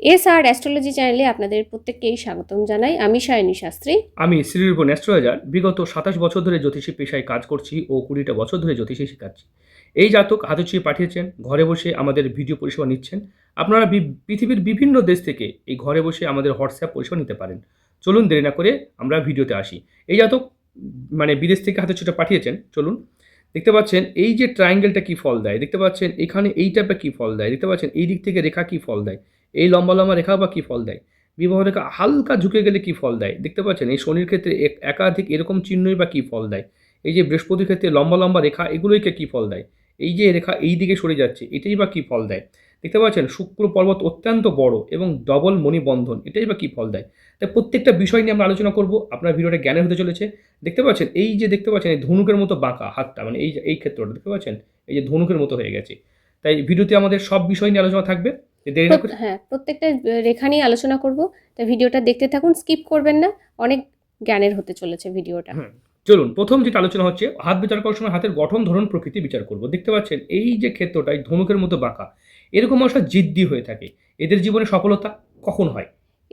S আর astrology চ্যানেলে আপনাদের প্রত্যেককেই স্বাগতম জানাই। আমি সায়নী শাস্ত্রী। আমি শ্রীরূপন অ্যাস্ট্রোলজার। বিগত সাতাশ বছর ধরে জ্যোতিষী পেশায় কাজ করছি ও কুড়িটা বছর ধরে জ্যোতিষী শেখাচ্ছি। এই জাতক হাতে ছুঁয়ে পাঠিয়েছেন, ঘরে বসে আমাদের ভিডিও পরিষেবা নিচ্ছেন। আপনারা পৃথিবীর বিভিন্ন দেশ থেকে এই ঘরে বসে আমাদের হোয়াটসঅ্যাপ পরিষেবা নিতে পারেন। চলুন দেরি না করে আমরা ভিডিওতে আসি। এই জাতক মানে বিদেশ থেকে হাতে ছুঁটা পাঠিয়েছেন, চলুন। দেখতে পাচ্ছেন, এই যে ট্রায়াঙ্গেলটা কি ফল দেয়? দেখতে পাচ্ছেন, এখানে এই টাইপের কি ফল দেয়? দেখতে পাচ্ছেন, এই দিক থেকে রেখা কি ফল দেয়? এই লম্বা লম্বা রেখা বা কী ফল দেয়? বিবাহ রেখা হালকা ঝুঁকে গেলে কী ফল দেয়? দেখতে পাচ্ছেন, এই শনির ক্ষেত্রে এক- একাধিক এরকম চিহ্নই বা কী ফল দেয়? এই যে বৃহস্পতির ক্ষেত্রে লম্বা লম্বা রেখা, এগুলোইকে কী ফল দেয়? এই যে রেখা এই দিকে সরে যাচ্ছে, এটাই বা কী ফল দেয়? দেখতে পাচ্ছেন, শুক্র পর্বত অত্যন্ত বড় এবং ডবল মণিবন্ধন, এটাই বা কী ফল দেয়? তাই প্রত্যেকটা বিষয় নিয়ে আমরা আলোচনা করব, আপনার ভিডিওটা জ্ঞানের হতে চলেছে। দেখতে পাচ্ছেন, এই যে দেখতে পাচ্ছেন, এই ধনুকের মতো বাঁকা হাতটা মানে এই এই ক্ষেত্রটা, দেখতে পাচ্ছেন? এই যে ধনুকের মতো হয়ে গেছে। তাই ভিডিওতে আমাদের সব বিষয় নিয়ে আলোচনা থাকবে। হ্যাঁ প্রত্যেকটা রেখা নিয়ে আলোচনা করব। তা ভিডিওটা দেখতে থাকুন স্কিপ করবেন না। অনেক জ্ঞানের হতে চলেছে ভিডিওটা। হুম। চলুন প্রথম যেটা আলোচনা হচ্ছে হাত বিচার করার সময় হাতের গঠন ধরন প্রকৃতি বিচার করব। দেখতে পাচ্ছেন এই যে ক্ষেত্রটা এই ধনুকের মতো বাঁকা। এরকম মানুষরা জিদ্দি হয়ে থাকে। এদের জীবনে সফলতা কখন হয়?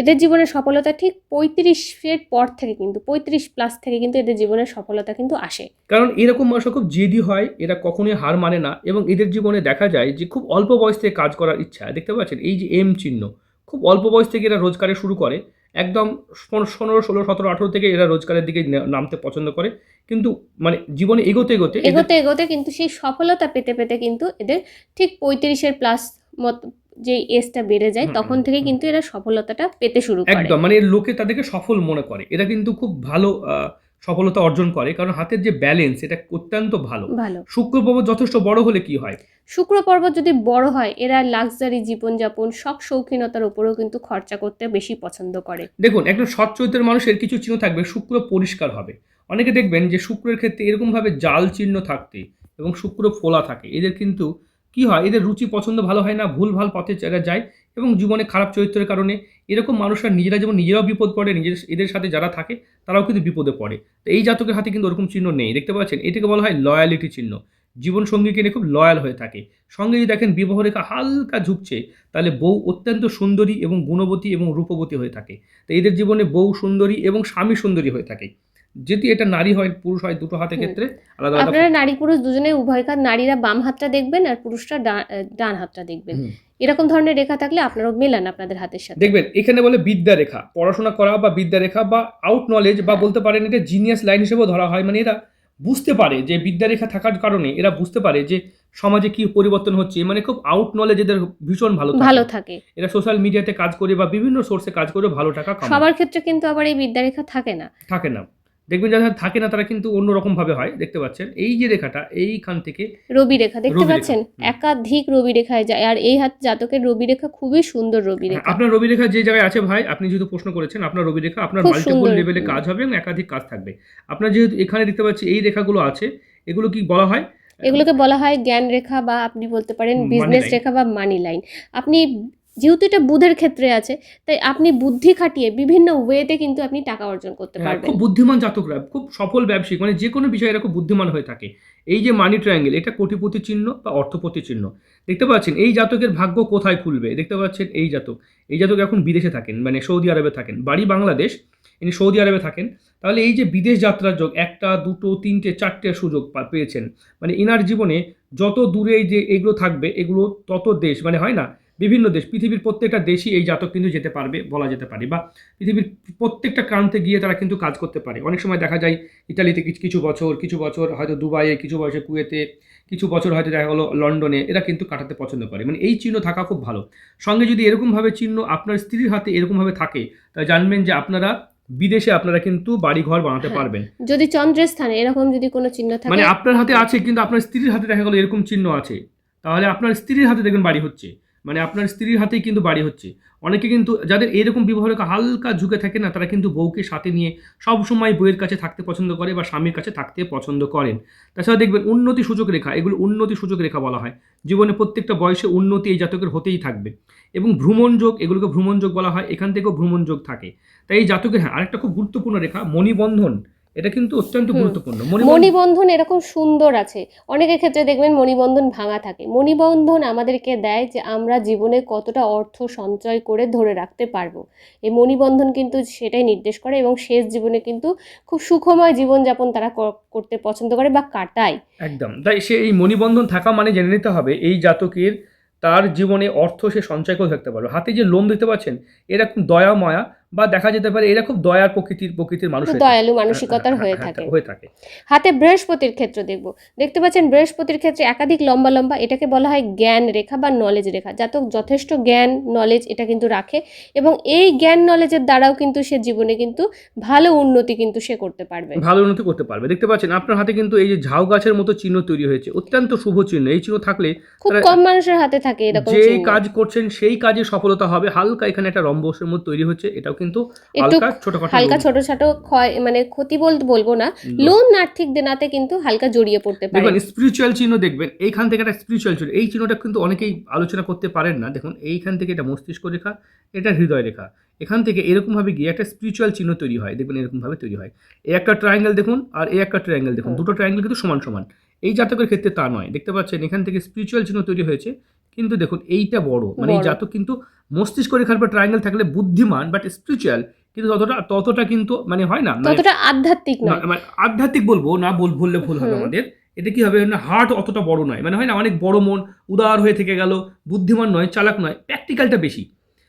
এদের জীবনের সফলতা ঠিক পঁয়ত্রিশের পর থেকে কিন্তু পঁয়ত্রিশ প্লাস থেকে কিন্তু এদের জীবনের সফলতা কিন্তু আসে। কারণ এরকম মানুষরা খুব জেদি হয় এরা কখনোই হার মানে না এবং এদের জীবনে দেখা যায় যে খুব অল্প বয়স থেকে কাজ করার ইচ্ছা। দেখতে পাচ্ছেন এই যে এম চিহ্ন খুব অল্প বয়স থেকে এরা রোজগারে শুরু করে একদম পনেরো ষোলো সতেরো আঠেরো থেকে এরা রোজগারের দিকে নামতে পছন্দ করে। কিন্তু মানে জীবনে এগোতে এগোতে এগোতে এগোতে কিন্তু সেই সফলতা পেতে পেতে কিন্তু এদের ঠিক পঁয়ত্রিশের প্লাস মত যে এজটা বেড়ে যায় তখন থেকে কিন্তু এরা সফলতাটা পেতে শুরু করে। একদম মানে লোকে তাদেরকে সফল মনে করে। এরা কিন্তু খুব ভালো সফলতা অর্জন করে। কারণ হাতের যে ব্যালেন্স এটা অত্যন্ত ভালো। ভালো। শুক্র পর্বত যথেষ্ট বড় হলে কি হয়? শুক্র পর্বত যদি বড় হয় এরা লাক্সারি জীবনযাপন সব শৌখিনতার উপরেও কিন্তু খরচা করতে বেশি পছন্দ করে। দেখুন একজন সৎ চরিত্রের মানুষের কিছু চিহ্ন থাকবে শুক্র পরিষ্কার হবে। অনেকে দেখবেন যে শুক্রের ক্ষেত্রে এরকমভাবে জাল চিহ্ন থাকতে এবং শুক্র ফোলা থাকে। এদের কিন্তু কি হয়? এদের রুচি পছন্দ ভালো হয় না, ভুল ভালো পথে এরা যায় এবং জীবনে খারাপ চরিত্রের কারণে এরকম মানুষরা নিজেরা যেমন নিজেরাও বিপদ পড়ে, নিজের, এদের সাথে যারা থাকে তারাও কিন্তু বিপদে পড়ে। তো এই জাতকের হাতে কিন্তু ওরকম চিহ্ন নেই, দেখতে পাচ্ছেন? এটাকে বলা হয় লয়ালিটি চিহ্ন। জীবন সঙ্গীকে নিয়ে খুব লয়াল হয়ে থাকে। সঙ্গে যদি দেখেন বিবাহ রেখা হালকা ঝুঁকছে, তাহলে বউ অত্যন্ত সুন্দরী এবং গুণবতী এবং রূপবতী হয়ে থাকে। তো এদের জীবনে বউ সুন্দরী এবং স্বামী সুন্দরী হয়ে থাকে। যদি এটা নারী হয় পুরুষ হয় দুটো হাতের ক্ষেত্রে আলাদা আলাদা আপনারা নারী পুরুষ দুজনে উভয় কাজ নারীরা বাম হাতটা দেখবেন আর পুরুষরা ডান হাতটা দেখবেন। এরকম ধরনের রেখা থাকলে আপনারাও মেলান আপনাদের হাতের সাথে। দেখবেন এখানে বলে বিদ্যা রেখা পড়াশোনা করা বা বিদ্যা রেখা বা আউট নলেজ বা হ্যাঁ। বলতে পারেন এটা জিনিয়াস লাইন হিসেবেও ধরা হয় মানে এরা বুঝতে পারে যে বিদ্যা রেখা থাকার কারণে এরা বুঝতে পারে যে সমাজে কি পরিবর্তন হচ্ছে মানে খুব আউট নলেজ এদের ভীষণ ভালো ভালো থাকে। এরা সোশ্যাল মিডিয়াতে কাজ করে বা বিভিন্ন সোর্সে কাজ করে ভালো টাকা সবার ক্ষেত্রে কিন্তু আবার এই বিদ্যা রেখা থাকে না। থাকে না। দেখবেন যারা থাকে না তারা কিন্তু অন্যরকম ভাবে হয় দেখতে পাচ্ছেন। এই যে রেখাটা এইখান থেকে রবি রেখা দেখতে পাচ্ছেন? একাধিক রবি রেখায় যায় আর এই হাত জাতকের রবি রেখা খুবই সুন্দর রবি হ্যাঁ, রেখা। আপনার রবি রেখা যে জায়গায় আছে ভাই আপনি যেহেতু প্রশ্ন করেছেন আপনার রবি রেখা আপনার মাল্টিপল লেভেলে কাজ হবে এবং একাধিক কাজ থাকবে। আপনার যেহেতু এখানে দেখতে পাচ্ছি এই রেখাগুলো আছে এগুলো কি বলা হয়? এগুলোকে বলা হয় জ্ঞান রেখা বা আপনি বলতে পারেন বিজনেস রেখা বা মানি লাইন আপনি যেহেতু এটা বুধের ক্ষেত্রে আছে তাই আপনি বুদ্ধি খাটিয়ে বিভিন্ন ওয়েতে কিন্তু আপনি টাকা অর্জন করতে হ্যাঁ, পারবেন। খুব বুদ্ধিমান জাতকরা খুব সফল ব্যবসায়িক মানে যে কোনো বিষয়ে এরা খুব বুদ্ধিমান হয়ে থাকে। এই যে মানি ট্রায়াঙ্গেল এটা কোটিপতি চিহ্ন বা অর্থপতি চিহ্ন। দেখতে পাচ্ছেন এই জাতকের ভাগ্য কোথায় খুলবে? দেখতে পাচ্ছেন এই জাতক। এই জাতক এখন বিদেশে থাকেন মানে সৌদি আরবে থাকেন বাড়ি বাংলাদেশ ইনি সৌদি আরবে থাকেন। তাহলে এই যে বিদেশ যাত্রার যোগ একটা দুটো তিনটে চারটে সুযোগ পেয়েছেন। মানে ইনার জীবনে যত দূরে যে এগুলো থাকবে এগুলো তত দেশ মানে হয় না বিভিন্ন দেশ পৃথিবীর প্রত্যেকটা দেশই এই জাতক কিন্তু যেতে পারবে বলা যেতে পারে বা পৃথিবীর প্রত্যেকটা প্রান্তে গিয়ে তারা কিন্তু কাজ করতে পারে। অনেক সময় দেখা যায় ইটালিতে কিছু কিছু বছর কিছু বছর হয়তো দুবাইয়ে কিছু বছর কুয়েতে কিছু বছর হয়তো দেখা গেলো লন্ডনে এরা কিন্তু কাটাতে পছন্দ করে। মানে এই চিহ্ন থাকা খুব ভালো। সঙ্গে যদি এরকমভাবে চিহ্ন আপনার স্ত্রীর হাতে এরকমভাবে থাকে তা জানবেন যে আপনারা বিদেশে আপনারা কিন্তু বাড়ি ঘর বানাতে হ্যাঁ। পারবেন। যদি চন্দ্রের স্থানে এরকম যদি কোনো চিহ্ন থাকে মানে আপনার হাতে আছে কিন্তু আপনার স্ত্রীর হাতে দেখা গেলো এরকম চিহ্ন আছে। তাহলে আপনার স্ত্রীর হাতে দেখবেন বাড়ি হচ্ছে। মানে আপনার স্ত্রীর হাতেই কিন্তু বাড়ি হচ্ছে। অনেকে কিন্তু যাদের এরকম বিবাহ রেখা হালকা ঝুঁকে থাকে না, তারা কিন্তু বউকে সাথে নিয়ে সব সময় বইয়ের কাছে থাকতে পছন্দ করে বা স্বামীর কাছে থাকতে পছন্দ করেন। তাছাড়া দেখবেন উন্নতি সুযোগ রেখা, এগুলো উন্নতি সুযোগ রেখা বলা হয়। জীবনে প্রত্যেকটা বয়সে উন্নতি এই জাতকের হতেই থাকবে। এবং ভ্রমণ যোগ, এগুলোকে ভ্রমণ যোগ বলা হয়, এখান থেকেও ভ্রমণ যোগ থাকে। তাই এই জাতকের হ্যাঁ আরেকটা খুব গুরুত্বপূর্ণ রেখা, মণিবন্ধন। এটা কিন্তু অত্যন্ত গুরুত্বপূর্ণ। মণিবন্ধন এরকম সুন্দর আছে। অনেকের ক্ষেত্রে দেখবেন মণিবন্ধন ভাঙা থাকে। মণিবন্ধন আমাদেরকে দেয় যে আমরা জীবনে কতটা অর্থ সঞ্চয় করে ধরে রাখতে পারব। এই মণিবন্ধন কিন্তু সেটাই নির্দেশ করে এবং শেষ জীবনে কিন্তু খুব সুখময় জীবনযাপন তারা করতে পছন্দ করে বা কাটায়। একদম। তাই সে এই মণিবন্ধন থাকা মানে জেনে নিতে হবে এই জাতকের তার জীবনে অর্থ সে সঞ্চয় করে থাকতে পারবে হাতে যে লোম দেখতে পাচ্ছেন এরকম দয়া ময়া বা দেখা যেতে পারে এরা খুব দয়ার প্রকৃতির প্রকৃতির মানুষ একটু হয়ে। দয়ালু মানসিকতার হ্যাঁ, হয়ে হ্যাঁ, থাকে। হয়ে থাকে। হাতে বৃহস্পতির ক্ষেত্র দেখব। দেখতে পাচ্ছেন বৃহস্পতির ক্ষেত্রে একাধিক লম্বা লম্বা এটাকে বলা হয় জ্ঞান রেখা বা নলেজ রেখা। জাতক যথেষ্ট জ্ঞান নলেজ এটা কিন্তু রাখে এবং এই জ্ঞান নলেজের দ্বারাও কিন্তু সে জীবনে কিন্তু ভালো উন্নতি কিন্তু সে করতে পারবে। ভালো উন্নতি করতে পারবে। দেখতে পাচ্ছেন আপনার হাতে কিন্তু এই যে ঝাউ গাছের মতো চিহ্ন তৈরি হয়েছে। অত্যন্ত শুভ চিহ্ন। এই চিহ্ন থাকলে খুব কম মানুষের হাতে থাকে এরকম যে কাজ করছেন সেই কাজে সফলতা হবে। হালকা এখানে একটা রম্বসের মতো তৈরি হচ্ছে। এটাও কিন্তু হালকা ছোটখাটো হালকা লোম। ছোট ছোট ক্ষয় মানে ক্ষতি বলতে বলব না। লোন আর্থিক দেনাতে কিন্তু হালকা জড়িয়ে পড়তে পারে। দেখবেন স্পিরিচুয়াল চিহ্ন দেখবেন। এইখান থেকে একটা স্পিরিচুয়াল চিহ্ন। এই চিহ্নটা কিন্তু অনেকেই আলোচনা করতে পারেন না। দেখুন এইখান থেকে এটা মস্তিষ্ক রেখা এটা হৃদয় রেখা। এখান থেকে এরকমভাবে গিয়ে একটা স্পিরিচুয়াল চিহ্ন তৈরি হয়। দেখবেন এরকমভাবে তৈরি হয়। এই একটা ট্রায়াঙ্গেল দেখুন আর এই একটা ট্রায়াঙ্গেল দেখুন। দুটো ট্রায়াঙ্গেল কিন্তু সমান সমান। এই জাতকের ক্ষেত্রে তা নয়। দেখতে পাচ্ছেন এখান থেকে স্পিরিচুয়াল চিহ্ন তৈরি হয়েছে। কিন্তু দেখুন এইটা বড়। মানে এই জাতক কিন্তু মস্তিষ্ক রেখার পর ট্রায়াঙ্গেল থাকলে বুদ্ধিমান বাট স্পিরিচুয়াল কিন্তু ততটা ততটা কিন্তু মানে হয় না। মানে ততটা আধ্যাত্মিক না, মানে আধ্যাত্মিক বলব না বল বললে ভুল হবে আমাদের। এটা কি হবে? না হার্ট অতটা বড় নয়। মানে হয় না অনেক বড় মন উদার হয়ে থেকে গেল বুদ্ধিমান নয় চালাক নয় প্র্যাকটিক্যালটা বেশি।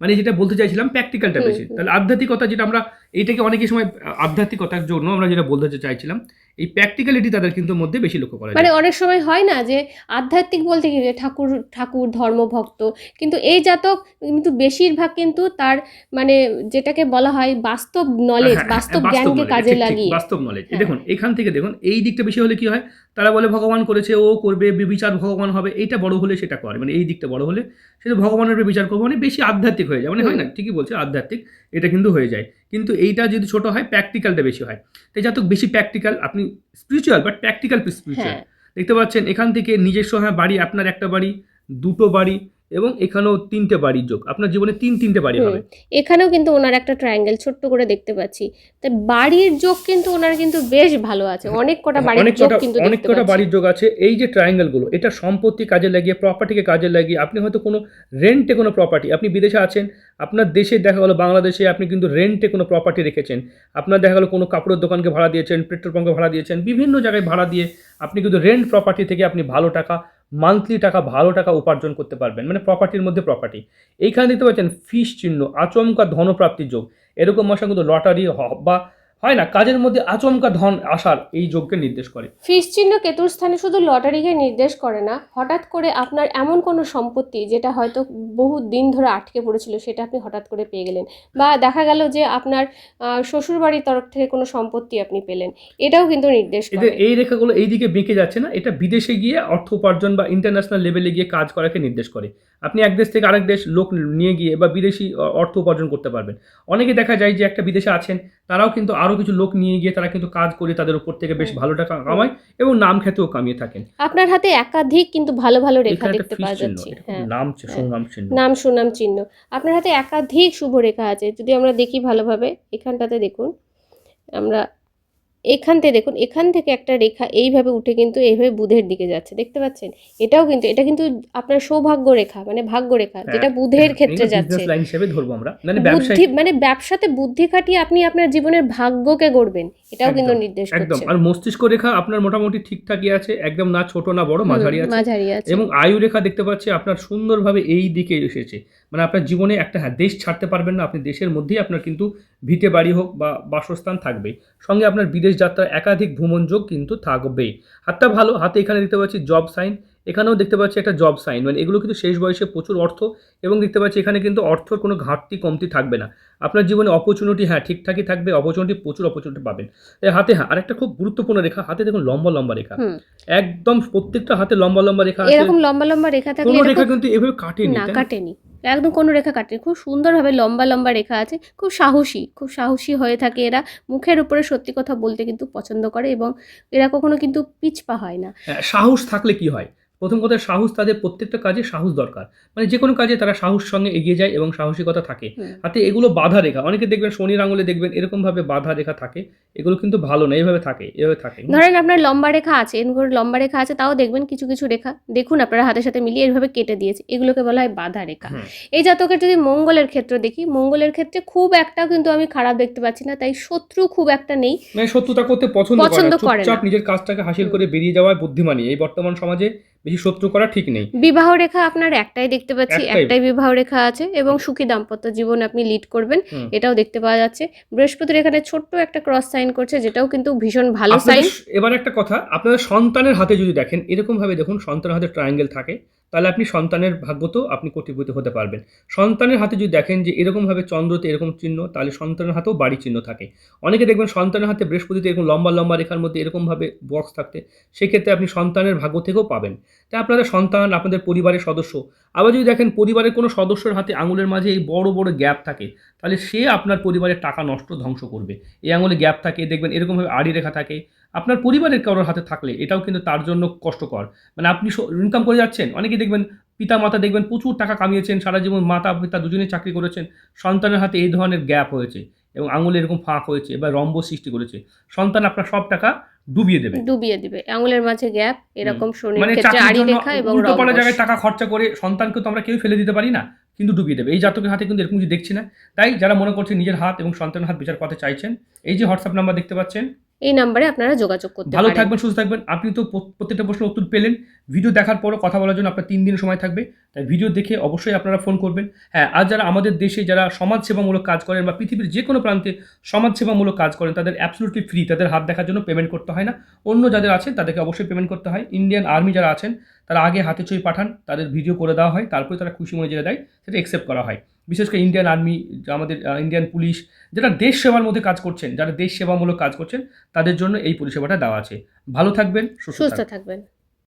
মানে যেটা বলতে চাইছিলাম প্র্যাকটিক্যালটা বেশি। তাহলে আধ্যাত্মিকতা যেটা আমরা এইটাকে অনেকের সময় আধ্যাত্মিকতার জন্য আমরা যেটা বলতে চাইছিলাম এই প্র্যাকটিক্যালিটি তাদের কিন্তু মধ্যে বেশি লক্ষ্য করা মানে অনেক সময় হয় না যে আধ্যাত্মিক বলতে কি যে ঠাকুর ঠাকুর ধর্মভক্ত কিন্তু এই জাতক কিন্তু বেশিরভাগ কিন্তু তার মানে যেটাকে বলা হয় বাস্তব নলেজ হ্যাঁ, হ্যাঁ, বাস্তব জ্ঞানকে কাজে লাগিয়ে। বাস্তব নলেজ হ্যাঁ। দেখুন এখান থেকে দেখুন এই দিকটা বেশি হলে কি হয়? তারা বলে ভগবান করেছে ও করবে বিচার ভগবান হবে এটা বড় হলে সেটা করে। মানে এই দিকটা বড় হলে সেটা ভগবানের বিচার করব মানে বেশি আধ্যাত্মিক হয়ে যায়। মানে হয় না ঠিকই বলছে আধ্যাত্মিক এটা কিন্তু হয়ে যায়। কিন্তু এইটা যদি ছোট হয় প্র্যাকটিক্যালটা বেশি হয়। তাই যাতে বেশি প্র্যাকটিক্যাল আপনি স্পিরিচুয়াল বাট প্র্যাকটিক্যাল স্পিরিচুয়াল দেখতে পাচ্ছেন এখান থেকে নিজস্ব হ্যাঁ বাড়ি আপনার একটা বাড়ি দুটো বাড়ি এবং এখানেও তিনটে বাড়ির যোগ। আপনার জীবনে তিন তিনটে বাড়ি হবে। এখানেও কিন্তু ওনার একটা ট্রায়াঙ্গেল ছোট্ট করে দেখতে পাচ্ছি। তাই বাড়ির যোগ কিন্তু ওনার কিন্তু বেশ ভালো আছে। অনেক কটা বাড়ির অনেক যোগ কটা কিন্তু অনেক কটা বাড়ির যোগ আছে। এই যে ট্রায়াঙ্গেলগুলো এটা সম্পত্তি কাজে লাগিয়ে প্রপার্টিকে কাজে লাগিয়ে আপনি হয়তো কোনো রেন্টে কোনো প্রপার্টি আপনি বিদেশে আছেন আপনার দেশে দেখা গেলো বাংলাদেশে আপনি কিন্তু রেন্টে কোনো প্রপার্টি রেখেছেন আপনার দেখা গেলো কোনো কাপড়ের দোকানকে ভাড়া দিয়েছেন পেট্রোল পাম্পকে ভাড়া দিয়েছেন বিভিন্ন জায়গায় ভাড়া দিয়ে আপনি কিন্তু রেন্ট প্রপার্টি থেকে আপনি ভালো টাকা মান্থলি টাকা, ভালো টাকা উপার্জন করতে পারবেন। মানে প্রপার্টির মধ্যে প্রপার্টি এইখানে দেখতে পাচ্ছেন ফিস চিহ্ন, আচমকা ধনপ্রাপ্তির যোগ। এরকম মশা কিন্তু লটারি বা হয় না কাজের মধ্যে আচমকা ধন আসার এই যোগকে নির্দেশ করে। ফিস চিহ্ন কেতুর স্থানে শুধু লটারিকে নির্দেশ করে না হঠাৎ করে আপনার এমন কোনো সম্পত্তি যেটা হয়তো বহু দিন ধরে আটকে পড়েছিল সেটা আপনি হঠাৎ করে পেয়ে গেলেন। বা দেখা গেল যে আপনার শ্বশুর বাড়ির তরফ থেকে কোনো সম্পত্তি আপনি পেলেন এটাও কিন্তু নির্দেশ করে। এই রেখাগুলো এই দিকে বেঁকে যাচ্ছে না এটা বিদেশে গিয়ে অর্থ উপার্জন বা ইন্টারন্যাশনাল লেভেলে গিয়ে কাজ করাকে নির্দেশ করে। আপনি এক দেশ থেকে আরেক দেশ লোক নিয়ে গিয়ে বা বিদেশি অর্থ উপার্জন করতে পারবেন। অনেকে দেখা যায় যে একটা বিদেশে আছেন তারাও কিন্তু আরও কিছু লোক নিয়ে গিয়ে তারা কিন্তু কাজ করে তাদের উপর থেকে বেশ ভালো টাকা কামায় এবং নাম খ্যাতিও কামিয়ে থাকেন। আপনার হাতে একাধিক কিন্তু ভালো ভালো রেখা দেখতে পাওয়া যাচ্ছে। হ্যাঁ। নাম সুনাম চিহ্ন। নাম সুনাম চিহ্ন। আপনার হাতে একাধিক শুভ রেখা আছে যদি আমরা দেখি ভালোভাবে এখানটাতে দেখুন আমরা এখান থেকে দেখুন এখান থেকে একটা রেখা এইভাবে উঠে কিন্তু এইভাবে বুধের দিকে যাচ্ছে। দেখতে পাচ্ছেন? এটাও কিন্তু এটা কিন্তু আপনার সৌভাগ্য রেখা মানে ভাগ্য রেখা যেটা বুধের ক্ষেত্রে যাচ্ছে। ধরবো আমরা। মানে বুদ্ধি মানে ব্যবসাতে বুদ্ধি খাটিয়ে আপনি আপনার জীবনের ভাগ্যকে গড়বেন এটাও কিন্তু নির্দেশ একদম। আর মস্তিষ্ক রেখা আপনার মোটামুটি ঠিকঠাকই আছে একদম না ছোট না বড় মাঝারি আছে। মাঝারি আছে। এবং আয়ু রেখা দেখতে পাচ্ছি আপনার সুন্দরভাবে এই দিকে এসেছে। মানে আপনার জীবনে একটা হ্যাঁ দেশ ছাড়তে পারবেন না আপনি দেশের মধ্যেই আপনার কিন্তু ভিটে বাড়ি হোক বা বাসস্থান থাকবে সঙ্গে আপনার বিদেশ যাত্রার একাধিক ভ্রমণ যোগ কিন্তু থাকবে হাতটা ভালো হাতে এখানে দেখতে পাচ্ছি জব সাইন এখানেও দেখতে পাচ্ছি একটা জব সাইন মানে এগুলো কিন্তু শেষ বয়সে প্রচুর অর্থ এবং দেখতে পাচ্ছি এখানে কিন্তু অর্থর কোনো ঘাটতি কমতি থাকবে না। আপনার জীবনে অপরচুনিটি হ্যাঁ ঠিকঠাকই থাকবে অপরচুনিটি প্রচুর অপরচুনিটি পাবেন। এই হাতে হ্যাঁ আরেকটা খুব গুরুত্বপূর্ণ রেখা হাতে দেখুন লম্বা লম্বা রেখা। একদম প্রত্যেকটা হাতে লম্বা লম্বা রেখা এরকম লম্বা লম্বা রেখা থাকলে কোনো রেখা কিন্তু এভাবে কাটেনি? কাটেনি। একদম কোনো রেখা কাটেনি। খুব সুন্দরভাবে লম্বা লম্বা রেখা আছে। খুব সাহসী খুব সাহসী হয়ে থাকে এরা। মুখের উপরে সত্যি কথা বলতে কিন্তু পছন্দ করে এবং এরা কখনো কিন্তু পিছপা হয় না। হ্যাঁ, সাহস থাকলে কি হয়? প্রথম কথা সাহস তাদের প্রত্যেকটা কাজে সাহস দরকার। মানে যে কোনো কাজে তারা সাহস সঙ্গে এগিয়ে যায় এবং সাহসিকতা থাকে। হাতে এগুলো বাধা রেখা। অনেকে দেখবেন শনির আঙুলে দেখবেন এরকম ভাবে বাধা রেখা থাকে। এগুলো কিন্তু ভালো না এইভাবে থাকে এভাবে থাকে। ধরেন আপনার লম্বা রেখা আছে এরকম লম্বা রেখা আছে তাও দেখবেন কিছু কিছু রেখা। দেখুন আপনারা হাতের সাথে মিলিয়ে এভাবে কেটে দিয়েছে। এগুলোকে বলা হয় বাধা রেখা। এই জাতকের যদি মঙ্গলের ক্ষেত্রে দেখি মঙ্গলের ক্ষেত্রে খুব একটা কিন্তু আমি খারাপ দেখতে পাচ্ছি না তাই শত্রু খুব একটা নেই। মানে শত্রুতা করতে পছন্দ করে পছন্দ করে নিজের কাজটাকে হাসিল করে বেরিয়ে যাওয়ায় বুদ্ধিমানী। এই বর্তমান সমাজে বেশি শত্রু করা ঠিক নেই। বিবাহ রেখা আপনার একটাই দেখতে পাচ্ছি একটাই। বিবাহ রেখা আছে এবং সুখী দাম্পত্য জীবন আপনি লিড করবেন এটাও দেখতে পাওয়া যাচ্ছে। বৃহস্পতির এখানে ছোট্ট একটা ক্রস সাইন করছে যেটাও কিন্তু ভীষণ ভালো সাইন এবার একটা কথা আপনাদের সন্তানের হাতে যদি দেখেন এরকম ভাবে দেখুন সন্তানের হাতে ট্রায়াঙ্গেল থাকে তাহলে আপনি সন্তানের ভাগ্যত আপনি কোটিপতি হতে পারবেন। সন্তানের হাতে যদি দেখেন যে এরকমভাবে চন্দ্রতে এরকম চিহ্ন, তাহলে সন্তানের হাতেও বাড়ি চিহ্ন থাকে। অনেকে দেখবেন সন্তানের হাতে বৃহস্পতিতে এরকম লম্বা লম্বা রেখার মধ্যে এরকমভাবে বক্স থাকতে, সেক্ষেত্রে আপনি সন্তানের ভাগ্য থেকেও পাবেন। তাই আপনাদের সন্তান, আপনাদের পরিবারের সদস্য, আবার যদি দেখেন পরিবারের কোনো সদস্যের হাতে আঙুলের মাঝে এই বড় বড় গ্যাপ থাকে, তাহলে সে আপনার পরিবারের টাকা নষ্ট ধ্বংস করবে। এই আঙুলে গ্যাপ থাকে, দেখবেন এরকমভাবে আড়ি রেখা থাকে আপনার পরিবারের কারোর হাতে থাকলে এটাও কিন্তু তার জন্য কষ্টকর। মানে আপনি ইনকাম করে যাচ্ছেন অনেকে দেখবেন পিতা মাতা দেখবেন প্রচুর টাকা কামিয়েছেন সারা জীবন মাতা পিতা দুজনেই চাকরি করেছেন সন্তানের হাতে এই ধরনের গ্যাপ হয়েছে এবং আঙুলে এরকম ফাঁক হয়েছে বা রম্ব সৃষ্টি করেছে সন্তান আপনার সব টাকা ডুবিয়ে দেবে। ডুবিয়ে দিবে আঙুলের মাঝে গ্যাপ এরকম শনির মানে ক্ষেত্রে চাকরির আড়ি রেখা এবং। জায়গায় টাকা খরচা করে সন্তানকে তো আমরা কেউ ফেলে দিতে পারি না কিন্তু ডুবিয়ে দেবে। এই জাতকের হাতে কিন্তু এরকম কিছু দেখছি না। তাই যারা মনে করছে নিজের হাত এবং সন্তানের হাত বিচার করতে চাইছেন এই যে হোয়াটসঅ্যাপ নাম্বার দেখতে পাচ্ছেন এই নাম্বারে আপনারা যোগাযোগ করতে ভালো থাকবেন সুস্থ থাকবেন। আপনি তো প্রত্যেকটা প্রশ্ন উত্তর পেলেন। ভিডিও দেখার পরও কথা বলার জন্য আপনার তিন দিন সময় থাকবে। তাই ভিডিও দেখে অবশ্যই আপনারা ফোন করবেন। হ্যাঁ আর যারা আমাদের দেশে যারা সমাজসেবামূলক কাজ করেন বা পৃথিবীর যে কোনো প্রান্তে সমাজসেবামূলক কাজ করেন তাদের অ্যাবসলুটলি ফ্রি তাদের হাত দেখার জন্য পেমেন্ট করতে হয় না। অন্য যাদের আছেন তাদেরকে অবশ্যই পেমেন্ট করতে হয়। ইন্ডিয়ান আর্মি যারা আছেন তারা আগে হাতে ছবি পাঠান তাদের ভিডিও করে দেওয়া হয় তারপরে তারা খুশি মনে যেটা দেয় সেটা অ্যাকসেপ্ট করা হয়। বিশেষ করে ইন্ডিয়ান আর্মি আমাদের ইন্ডিয়ান পুলিশ যারা দেশ সেবার মধ্যে কাজ করছেন যারা দেশ সেবামূলক কাজ করছেন তাদের জন্য এই পরিষেবাটা দেওয়া আছে। ভালো থাকবেন সুস্থ থাকবেন।